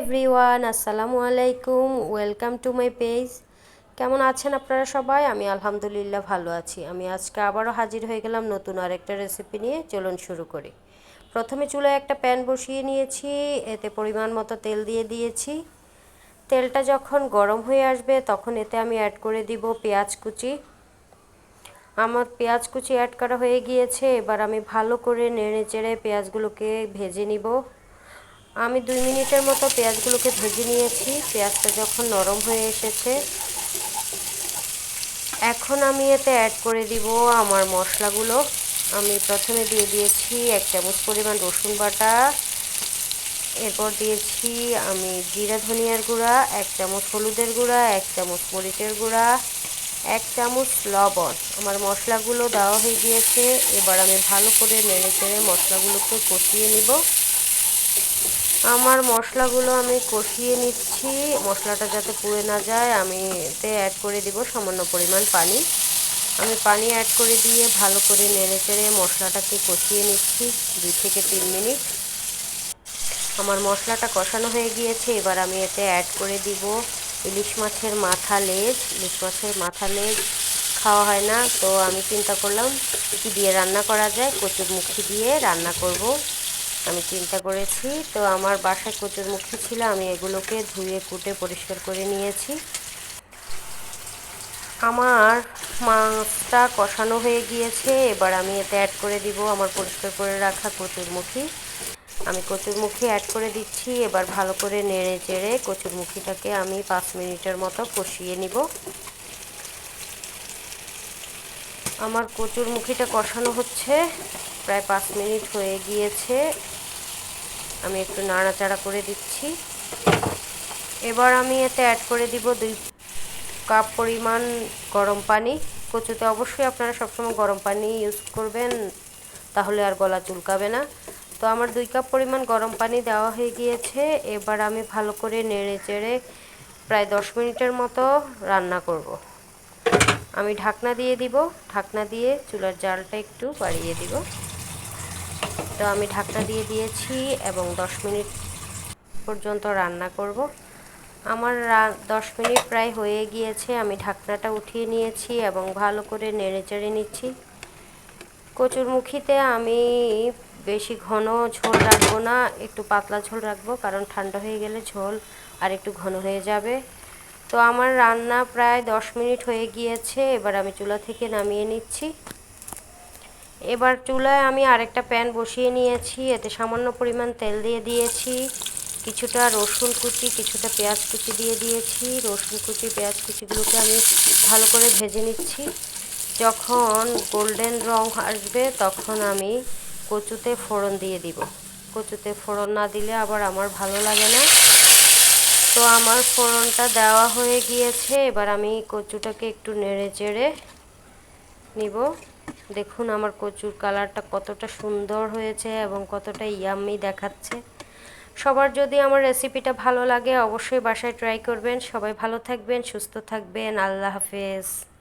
Everyone, আসসালামু আলাইকুম, welcome to my page. কেমন আছেন আপনারা সবাই? আমি আলহামদুলিল্লাহ ভালো আছি। আমি আজকে আবারও হাজির হয়ে গেলাম নতুন আরেকটা রেসিপি নিয়ে। চলুন শুরু করি। প্রথমে চুলায় একটা প্যান বসিয়ে নিয়েছি। এতে পরিমাণ মতো তেল দিয়ে দিয়েছি। তেলটা যখন গরম হয়ে আসবে, তখন এতে আমি অ্যাড করে দিব পেঁয়াজ কুচি। আমার পেঁয়াজ কুচি অ্যাড করা হয়ে গিয়েছে। এবার আমি ভালো করে নেড়ে চেড়ে পেঁয়াজগুলোকে ভেজে নিব। আমি দুই মিনিটের মতো পেঁয়াজগুলোকে ভেজে নিয়েছি। পেঁয়াজটা যখন নরম হয়ে এসেছে, এখন আমি এতে অ্যাড করে দিব আমার মশলাগুলো। আমি প্রথমে দিয়ে দিয়েছি এক চামচ পরিমাণ রসুন বাটা। এরপর দিয়েছি আমি জিরা ধনিয়ার গুঁড়া, এক চামচ হলুদের গুঁড়া, এক চামচ মরিচের গুঁড়া, এক চামচ লবণ। আমার মশলাগুলো দেওয়া হয়ে গিয়েছে। এবার আমি ভালো করে নেড়ে চেড়ে মশলাগুলোকে কষিয়ে নিব। আমার মশলাগুলো আমি কষিয়ে নিচ্ছি। মশলাটা যাতে পুড়ে না যায়, আমি এতে অ্যাড করে দিব সামান্য পরিমাণ পানি। আমি পানি অ্যাড করে দিয়ে ভালো করে নেড়ে চেড়ে মশলাটাকে কষিয়ে নিচ্ছি দুই থেকে তিন মিনিট। আমার মশলাটা কষানো হয়ে গিয়েছে, এবার আমি এতে অ্যাড করে দিব ইলিশ মাছের মাথা লেজ। ইলিশ মাছের মাথা লেজ খাওয়া হয় না, তো আমি চিন্তা করলাম কি দিয়ে রান্না করা যায়, কচুর মুখি দিয়ে রান্না করব। আমি চিন্তা করেছি, তো আমার বাসায় কচুর মুখি ছিল, আমি এগুলোকে ধুয়ে, কুটে, পরিষ্কার করে নিয়েছি। আমার মাছটা কষানো হয়ে গিয়েছে, এবার আমি এতে অ্যাড করে দিব আমার পরিষ্কার করে রাখা কচুর মুখি। আমি কচুরমুখী অ্যাড করে দিচ্ছি, এবার ভালো করে নেড়ে চেড়ে কচুরমুখীটাকে আমি পাঁচ মিনিটের মতো কষিয়ে নিব। আমার কচুরমুখীটা কষানো হচ্ছে, প্রায় পাঁচ মিনিট হয়ে গিয়েছে। আমি একটু নাড়াচাড়া করে দিচ্ছি। এবার আমি এতে অ্যাড করে দিব দুই কাপ পরিমাণ গরম পানি। কচুতে অবশ্যই আপনারা সবসময় গরম পানি ইউজ করবেন, তাহলে আর গলা চুলকাবে না। তো আমার দুই কাপ পরিমাণ গরম পানি দেওয়া হয়ে গিয়েছে। এবার আমি ভালো করে নেড়ে চেড়ে প্রায় দশ মিনিটের মতো রান্না করব। আমি ঢাকনা দিয়ে দিব। ঢাকনা দিয়ে চুলার জালটা একটু বাড়িয়ে দিব। তো আমি ঢাকনা দিয়ে দিয়েছি এবং দশ মিনিট পর্যন্ত রান্না করব। আমার দশ মিনিট প্রায় হয়ে গিয়েছে, আমি ঢাকনাটা উঠিয়ে নিয়েছি এবং ভালো করে নেড়ে চেড়ে নিচ্ছি। কচুরমুখিতে আমি বেশি ঘন ঝোল রাখব না, একটু পাতলা ঝোল রাখব কারণ ঠান্ডা হয়ে গেলে ঝোল আর একটু ঘন হয়ে যাবে। তো আমার রান্না প্রায় দশ মিনিট হয়ে গিয়েছে, এবার আমি চুলা থেকে নামিয়ে নিচ্ছি। এবার চুলায় আমি আরেকটা প্যান বসিয়ে নিয়েছি, এতে সামান্য পরিমাণ তেল দিয়ে দিয়েছি, কিছুটা রসুন কুচি, কিছুটা পেঁয়াজ কুচি দিয়ে দিয়েছি, রসুন কুচি, পেঁয়াজ কুচিগুলোকে আমি ভালো করে ভেজে নিচ্ছি। যখন গোল্ডেন রং আসবে, তখন আমি কচুতে ফোড়ন দিয়ে দিব। কচুতে ফোড়ন না দিলে আবার আমার ভালো লাগে না। তো আমার ফোড়নটা দেওয়া হয়ে গিয়েছে, এবার আমি কচুটাকে একটু নেড়ে চেড়ে নিব। দেখুন আমার কচুর কালারটা কতটা সুন্দর হয়েছে এবং কতটা ইয়াম্মি দেখাচ্ছে। সবার যদি আমার রেসিপিটা ভালো লাগে, অবশ্যই বাসায় ট্রাই করবেন। সবাই ভালো থাকবেন, সুস্থ থাকবেন। আল্লাহ হাফেজ।